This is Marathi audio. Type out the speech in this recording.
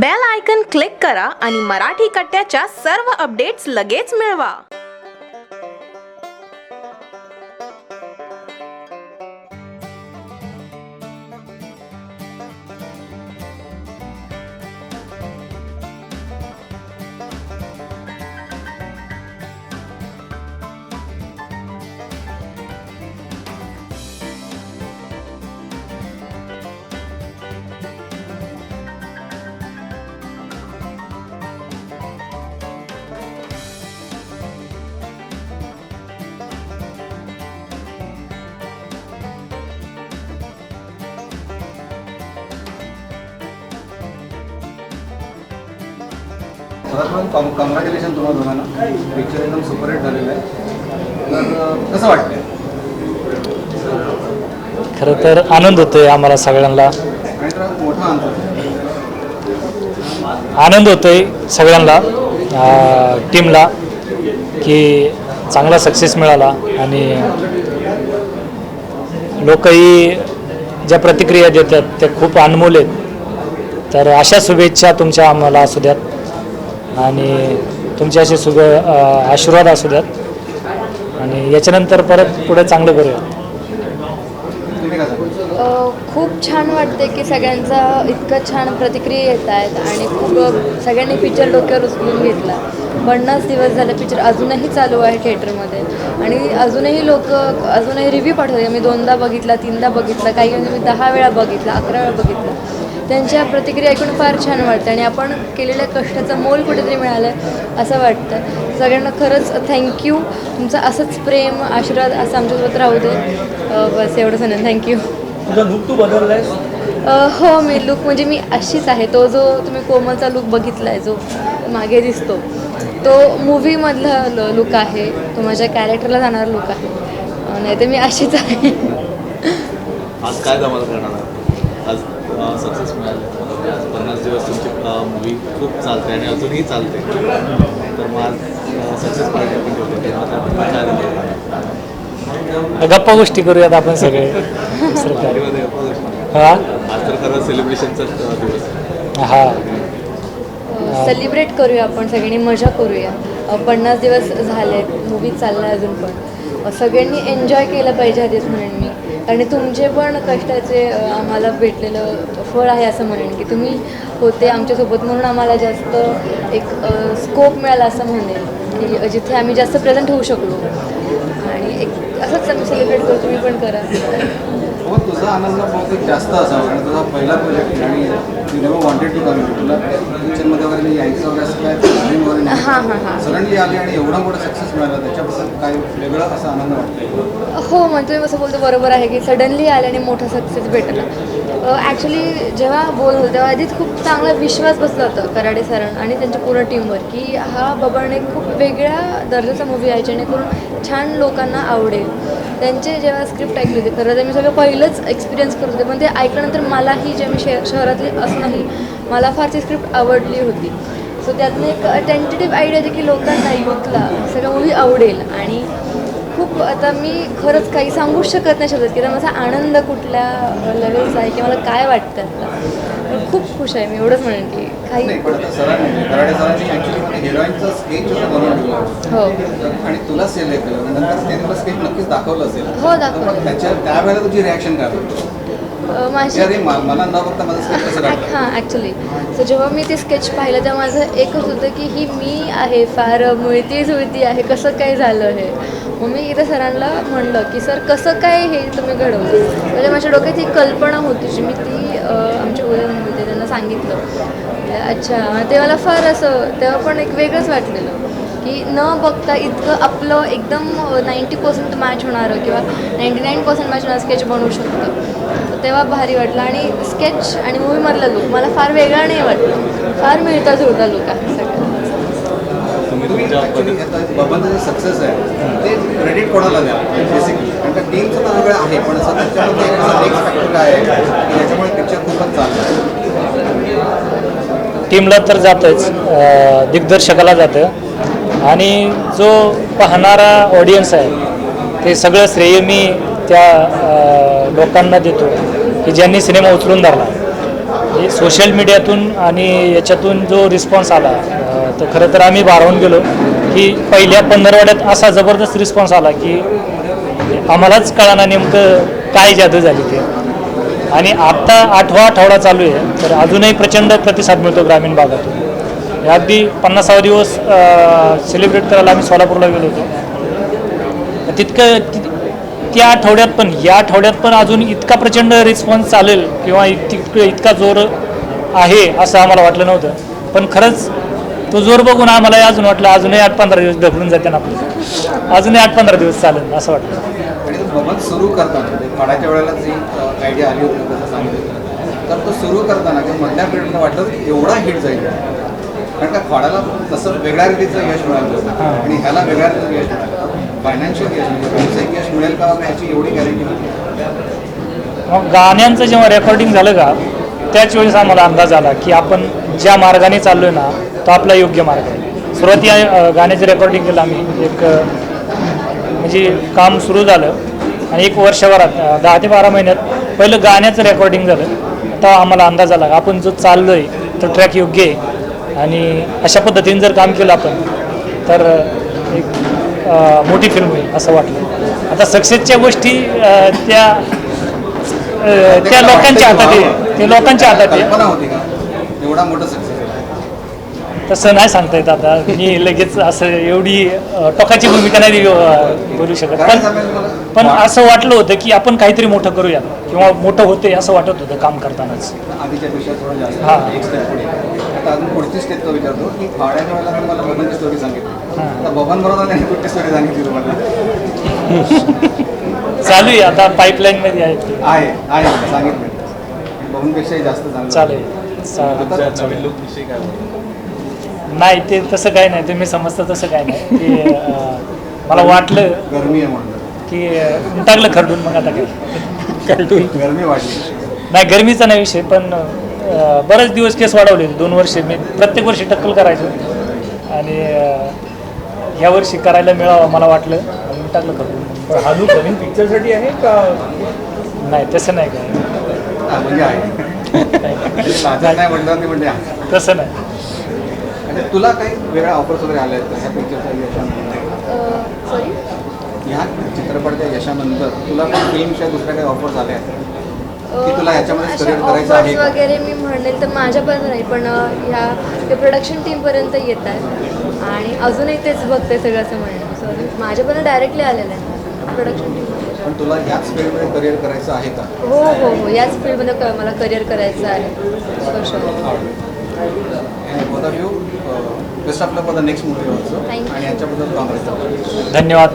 बेल आयकन क्लिक करा आणि मराठी कट्ट्याच्या सर्व अपडेट्स लगेच मिळवा. सर्वात कॉंग्रॅच्युलेशन तुम्हाला दोघांना. पिक्चर एकदम सुपरहिट झालेलं आहे. तर कसं वाटतंय? खरं तर आनंद होतोय आम्हाला सगळ्यांना. मोठा अंतर आनंद होतोय सगळ्यांना टीमला की चांगला सक्सेस मिळाला आणि लोकही ज्या प्रतिक्रिया देतात त्या खूप अनमोल आहेत. तर अशा शुभेच्छा तुमच्या आम्हाला असू द्यात. आणि तुमचे असे सुग आशीर्वाद असू द्यात. आणि याच्यानंतर परत पुढे चांगलं करूया. खूप छान वाटते की सगळ्यांचा इतकं छान प्रतिक्रिया येत आहेत आणि खूप सगळ्यांनी पिक्चर डोक्यावर उचलून घेतला. पन्नास दिवस झाले पिक्चर अजूनही चालू आहे थिएटरमध्ये आणि अजूनही लोक अजूनही रिव्ह्यू पाठवते मी दोनदा बघितला तीनदा बघितला काही म्हणजे मी दहा वेळा बघितला अकरा वेळा बघितला. त्यांच्या प्रतिक्रिया ऐकून फार छान वाटतं आणि आपण केलेल्या कष्टाचं मोल कुठेतरी मिळालं आहे असं वाटतं. सगळ्यांना खरंच थँक्यू तुमचं असंच प्रेम आशीर्वाद असं आमच्यासोबत राहू दे. बस एवढं सांगेन थँक्यू तुझा लुक तू बदललायस? अ, हो मी लुक म्हणजे मी अशीच आहे. तो जो तुम्ही कोमलचा लुक बघितला आहे जो मागे दिसतो तो मूवीमधला लुक आहे. तो माझ्या कॅरेक्टरला जाणारा लुक आहे. नाही तर मी अशीच आहे. आज काय धमाल करणार? आज सक्सेस मिळाले. आज पन्नास दिवस तुमची मूवी खूप चालते आणि अजूनही चालते. तर मग आज सक्सेस पार्टी पण ठेवते तेव्हा तर काय झालं? गप्पा गोष्टी करूयात आपण सगळे. हा? आज तर खरं सेलिब्रेशनचा दिवस. आहे. हा सेलिब्रेट करूया आपण सगळ्यांनी मजा करूया. पन्नास दिवस झाले मूवी चालला आहे अजून पण. सगळ्यांनी एन्जॉय केलं पाहिजे आधीच म्हणेन मी. आणि तुमचे पण कष्टाचे आम्हाला भेटलेलं फळ आहे असं म्हणेन की तुम्ही होते आमच्यासोबत म्हणून आम्हाला जास्त एक स्कोप मिळाला असं म्हणेन की जिथे आम्ही जास्त प्रेझेंट होऊ शकलो. आणि एक असंच आम्ही सेलिब्रेट करू तुम्ही पण करा. हो तुझा आनंद बहुतेक जास्त असावा. कारण तुझा पहिला प्रोजेक्ट आणि you never wanted to come तुला पिक्चरमध्ये वगैरे यायचं वगैरे असं काय dream वगैरे. हां हां हां. सडनली आली आणि एवढा मोठा सक्सेस मिळाला. त्याच्याबद्दल काय वेगळा असा आनंद वाटतोय? हो म्हणजे तुम्ही कसं बोलतो बरोबर आहे की सडनली आल्याने आणि मोठा सक्सेस भेटला. ॲक्च्युली जेव्हा बोल होतो तेव्हा आधीच खूप चांगला विश्वास बसला होता कराडे सरण आणि त्यांच्या पूर्ण टीमवर की हा बबरने खूप वेगळ्या दर्जाचा मूवी आहे जेणेकरून छान लोकांना आवडेल. त्यांचे जेव्हा स्क्रिप्ट ऐकली होती खरं तर मी सगळं पहिलंच एक्सपिरियन्स करत होते पण ते ऐकल्यानंतर मलाही जे मी शे शहरातली असूनही मला फार ती स्क्रिप्ट आवडली होती. सो त्यातनं एक टेंटेटिव्ह आयडिया होती की लोकांना युथला सगळं मूवी आवडेल आणि खूप आता मी खरंच काही सांगूच शकत नाही शकत की आता माझा आनंद कुठल्या लेवलचा आहे की मला काय वाटतं आता. खूप खुश आहे मी एवढंच म्हणेन की काही हो. आणि तुला सिलेक्ट केलं आणि नंतर त्यांनी तुला स्केच नक्कीच दाखवलं असेल. हो, दाखवलं. तर त्यावेळेला तुझी रिॲक्शन काय माझी हां ॲक्च्युली सो जेव्हा मी ते स्केच पाहिलं तेव्हा माझं एकच होतं की ही मी आहे फार मुळती जुळती आहे कसं काय झालं हे? मग मी इथं सरांना म्हणलं की सर कसं काय हे तुम्ही घडवलं? म्हणजे माझ्या डोक्यात ही कल्पना होती जी मी ती आमच्या उद्या होते त्यांना सांगितलं. म्हटलं, अच्छा ते मला फार असं तेव्हा पण एक वेगळंच वाटलेलं की न बघता इतकं आपलं एकदम नाईंटी पर्सेंट मॅच होणारं किंवा नाईंटी नाईन पर्सेंट मॅच होणारं स्केच बनवू शकतं. तेव्हा भारी वाटलं. आणि स्केच आणि मूवीमधला लुक मला फार वेगळा नाही वाटलं. फार मिळता जुळता लुक आहे सगळं तुम्ही तुम्ही तुमच्या ॲक्च्युली पद्धत आता बबनचं जे सक्सेस आहे ते क्रेडिट कोणाला द्या बेसिकली कारण त्या टीमचं तर वेगळं आहे पण असं त्याच्यामध्ये एक असा नेक्स्ट फॅक्टर काय आहे की त्याच्यामुळे पिक्चर खूपच चाललं टीमला तर जातंच दिग्दर्शकाला जातं. आणि जो पाहणारा ऑडियन्स आहे ते सगळं श्रेय मी त्या लोकांना देतो. की ज्यांनी सिनेमा उचलून धरला. हे सोशल मीडियातून आणि याच्यातून जो रिस्पॉन्स आला तर खरं तर आम्ही भारावून गेलो की पहिल्या पंधरवड्यात असा जबरदस्त रिस्पॉन्स आला की आम्हालाच कळाना नेमकं काय जादू झाली ते. आणि आत्ता आठवा आठवडा चालू आहे तर अजूनही प्रचंड प्रतिसाद मिळतो ग्रामीण भागातून. अगदी पन्नासावा दिवस सेलिब्रेट करायला आम्ही सोलापूरला गेलो होतो. तितकं त्या आठवड्यात पण या आठवड्यात पण अजून इतका प्रचंड रिस्पॉन्स चालेल किंवा इत- इतका जोर आहे असं आम्हाला वाटलं नव्हतं. पण खरंच तो जोर बघून आम्हाला अजून वाटलं अजूनही आठ पंधरा दिवस ढकलून जाते ना आपलं. अजूनही आठ पंधरा दिवस चालेल असं वाटलं. सुरू करताना म्हणजे पाडाच्या वेळेला जी आयडिया आली होती तसं सांगितलं. तर तो सुरू करताना किंवा मधल्या पिरियडला वाटलं एवढा हिट जाईल. कारण का खोडाला तसं वेगळ्या रीतीचं यश मिळालं आणि ह्याला वेगळ्या रीतीचं यश मिळालं. फायनान्शियल यश म्हणजे व्यावसायिक यश मिळेल का? एवढी गॅरंटी मग गाण्यांचं जेव्हा रेकॉर्डिंग झालं का त्याच वेळेस आम्हाला अंदाज आला की आपण ज्या मार्गाने चाललोय ना तो आपला योग्य मार्ग आहे. सुरुवाती गाण्याचं रेकॉर्डिंग केलं आम्ही. एक म्हणजे काम सुरू झालं आणि एक वर्षभरात दहा ते बारा महिन्यात पहिलं गाण्याचं रेकॉर्डिंग झालं. तेव्हा आम्हाला अंदाज आला आपण जो चाललोय तो ट्रॅक योग्य आहे. आणि अशा पद्धतीने जर काम केलं आपण तर एक मोठी फिल्म होईल असं वाटलं. आता सक्सेसच्या गोष्टी त्या त्या लोकांच्या हातात आहे. ते लोकांच्या हातात आहे. एवढा मोठा सक्सेस तसं नाही सांगता येत आता. मी लगेच असं एवढी टोकाची भूमिका नाही बोलू शकत. पण पण असं वाटलं होतं की आपण काहीतरी मोठं करूया. किंवा मोठं होते असं वाटत होतं काम करतानाच. हां. पुढची स्टेप तो विचारतो की मला सांगितली. बबन बरोबर कुठली स्टोरी सांगितली तुम्हाला? चालू आहे आता पाईपलाईनमध्ये आहे ते. आहे आहे सांगितलं. बबनपेक्षाही जास्त चांगलं. चालेल. चालेल. तुमच्या नवीन लुक विषयी काय बोलतो नाही ते तसं काय नाही. तुम्ही समजता तसं काय नाही. ते मला वाटलं गरमी आहे की टाकलं खरडून मग आता काय. खरडून. गरमी वाढली. नाही गरमीचा नाही विषय पण बरेच दिवस केस वाढवले होते. दोन वर्ष मी प्रत्येक वर्षी टक्कल करायचो. आणि ह्या वर्षी करायला मिळावं मला वाटलं. मी टाकलं पण हा लूक नवीन पिक्चरसाठी आहे का? नाही तसं नाही काय. हा, म्हणजे आहे. नाही ते म्हणजे आहे. तसं नाही. आणि तुला काही वेगळ्या ऑफर्स वगैरे आल्या आहेत का? ह्या पिक्चरच्या यशानंतर? सॉरी ह्या चित्रपटाच्या यशानंतर तुला फिल्मच्या दुसऱ्या काही ऑफर्स आल्या आहेत? की तुला करायचं आहे का? वगैरे मी म्हणेल तर माझ्यापर्यंत नाही पण अ, ह्या ते प्रोडक्शन टीमपर्यंत येत आहेत. आणि अजूनही तेच बघते सगळं असं म्हणणं. सो माझ्यापर्यंत डायरेक्टली आलेलं आहे. प्रोडक्शन टीम पण तुला ह्याच फील्डमध्ये करिअर करायचं आहे का? हो हो हो. याच फील्डमध्ये क- मला करिअर करायचं आहे. Best of luck for the next movie also. आणि याच्याबद्दल धन्यवाद.